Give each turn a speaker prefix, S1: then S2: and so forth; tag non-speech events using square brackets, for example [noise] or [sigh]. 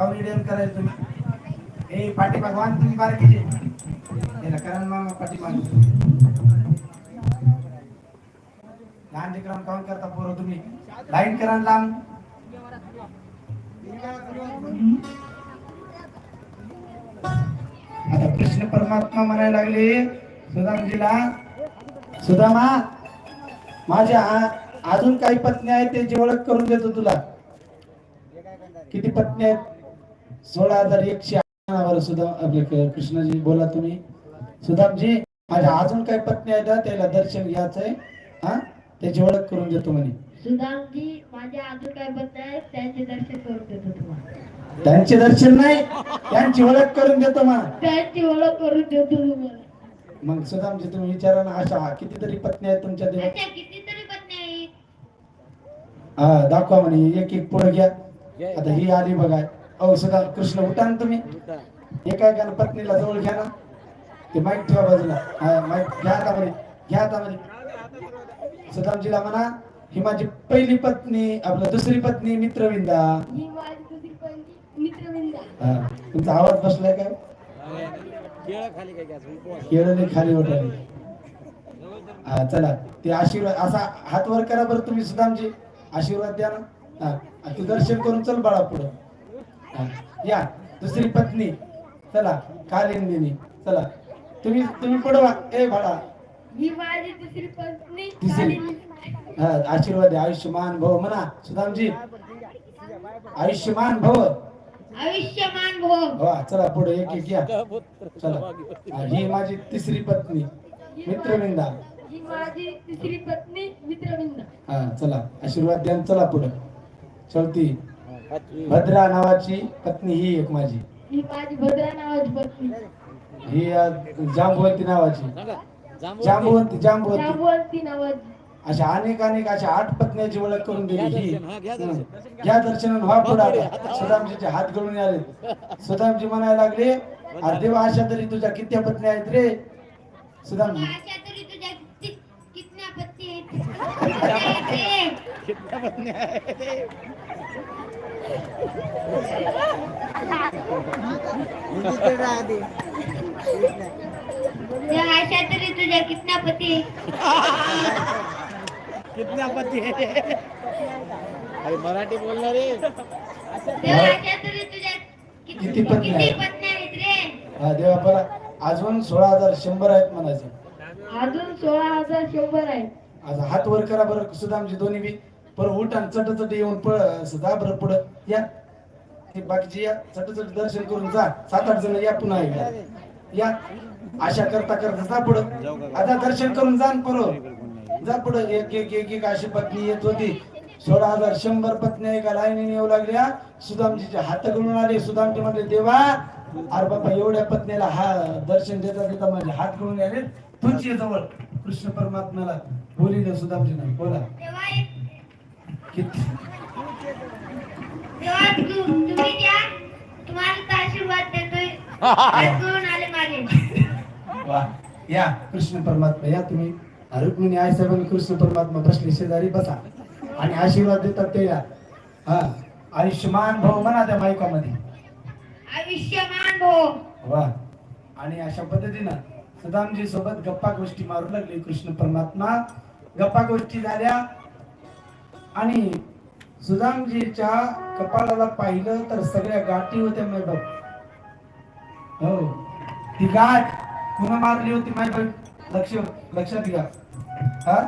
S1: Comedian करायचं तुम्ही? हे पाठी भगवान तुम्ही बारकीचे याला करण मामा पाठीमाग. लहान लेकरांना काम करता पोरं तुम्ही. लाईन करा न लांब. आता कृष्ण परमात्मा म्हणायला लागले सुदामजीला सुदामा माझ्या अजून काही पत्नी आहेत त्यांची ओळख करून देतो तुला. किती पत्नी आहेत? सोळा हजार एकशे बरं सुदाम आपले कृष्णाजी बोला तुम्ही. सुदामजी माझ्या अजून काही पत्नी आहेत त्याला दर्शन घ्यायचंय. हा त्याची ओळख करून देतो म्हणे.
S2: सुदामजी माझ्या अजून काय बद्दल आहेत त्यांचे दर्शन करून देतो तुम्हाला.
S1: त्यांचे दर्शन नाही त्यांची ओळख करून देतो
S2: त्यांची ओळख करून देतो तुम्हाला.
S1: मग सुदामजी तुम्ही विचारा ना अशा कितीतरी पत्नी आहेत तुमच्या देवात
S2: कितीतरी पत्नी आहेत.
S1: हा दाखवा म्हणे एक एक पुढे घ्या. आता ही आली बघा. अहो सुद्धा कृष्ण उठा ना तुम्ही. एका एका पत्नीला जवळ घ्या ना. ते माईक ठेवा बाजूला. हा माईक घ्या आता म्हणे. घ्या आता म्हणे. सुदामजीला म्हणा ही माझी पहिली पत्नी आपलं दुसरी पत्नी मित्रविंदा.
S2: ही
S1: हा. तुमचा आवाज बसलाय काय?
S3: खाली काय घ्यायचं?
S1: केळले खाली उठवले हा चला. ते आशीर्वाद असा हात वर करा बरं तुम्ही सुदामजी. आशीर्वाद द्या ना. हा. तू दर्शन करून चल बाळा पुढं. हा, या दुसरी पत्नी. चला कालिंदिनी चला. तुम्ही तुम्ही पुढं ए बाळा.
S2: ही माझी दुसरी पत्नी.
S1: हा आशीर्वाद आयुष्यमान भव म्हणा. सुदामजी. आयुष्यमान भव.
S2: आयुष्यमान भव.
S1: वा चला पुढे एक एक या. चला. हा, माझी तिसरी पत्नी मित्रविंदा.
S2: ही माझी तिसरी पत्नी मित्रविंदा.
S1: हा चला. आशीर्वाद द्या चला पुढे. चौथी भद्रा नावाची पत्नी ही एक माझी.
S2: ही माझी भद्रा नावाची पत्नी.
S1: ही अ, जांबवंती नावाची. जांबवंती. जांबवंती
S2: जांबवंती. नावाची.
S1: अशा अनेक अनेक अशा आठ पत्न्याची ओळख करून दिली ही.
S3: दर्शन, हा, घ्या दर्शन.
S1: हं. घ्या दर्शन आणि व्हा पुढे सुदामजीचे हात गळून आले. सुदामजी म्हणायला लागले "अरे देवा अशा तरी तुझ्या किती पत्नी आहेत रे? सुदामजी.
S2: कितन्या पत्नी आहेत? अशा तरी तुझ्या कितन्या पती?
S3: कितने है? अरे मराठी बोलना रे.
S2: त्या अशा तरी तुझ्या किती
S1: किती पत्नी आहेत?
S2: रे?
S1: हा देवा बरा अजून सोळा हजार शंभर आहेत म्हणायचं.
S2: अजून सोळा हजार शंभर आहेत.
S1: हात वर करा बरं सुदामजी दोन्ही बी. पर उठान चट चट येऊन पळ सदा बरं पुढं. या. हे बाकीचे या. चट चट दर्शन करून जा. सात आठ जण या पुन्हा या. आशा करता करता जा पुढं. आता दर्शन करून जा न पुढं जा पुढं. एक एक एक एक अशी पत्नी येत होती. सोळा हजार शंभर पत्नी एका लाईनीने येऊ लागल्या. सुदामजीचे हात गळून आले. सुदामजी म्हणले देवा अरे बाबा एवढ्या पत्नीला हा दर्शन देता देता माझे हात गळून आले तुझी ये जवळ कृष्ण परमात्म्याला बोलिले सुदामजी बोला. [laughs] या कृष्ण परमात्मा या तुम्ही. रुक्मिणी आई साहेबांनी कृष्ण परमात्मा बसले शेजारी बसा. आणि आशीर्वाद देतात ते या. हा. आयुष्यमान भाऊ म्हणा त्या मायकामध्ये
S2: आयुष्यमान भव
S1: वा. आणि अशा पद्धतीनं सुदामजी सोबत गप्पा गोष्टी मारू लागले कृष्ण परमात्मा. गप्पा गोष्टी झाल्या. आणि सुदामजीच्या कपाळाला पाहिलं तर सगळ्या गाठी होत्या माय बाप. हो. ती गाठ पुन्हा मारली होती माय बाप? लक्ष लक्षात घ्या. हा?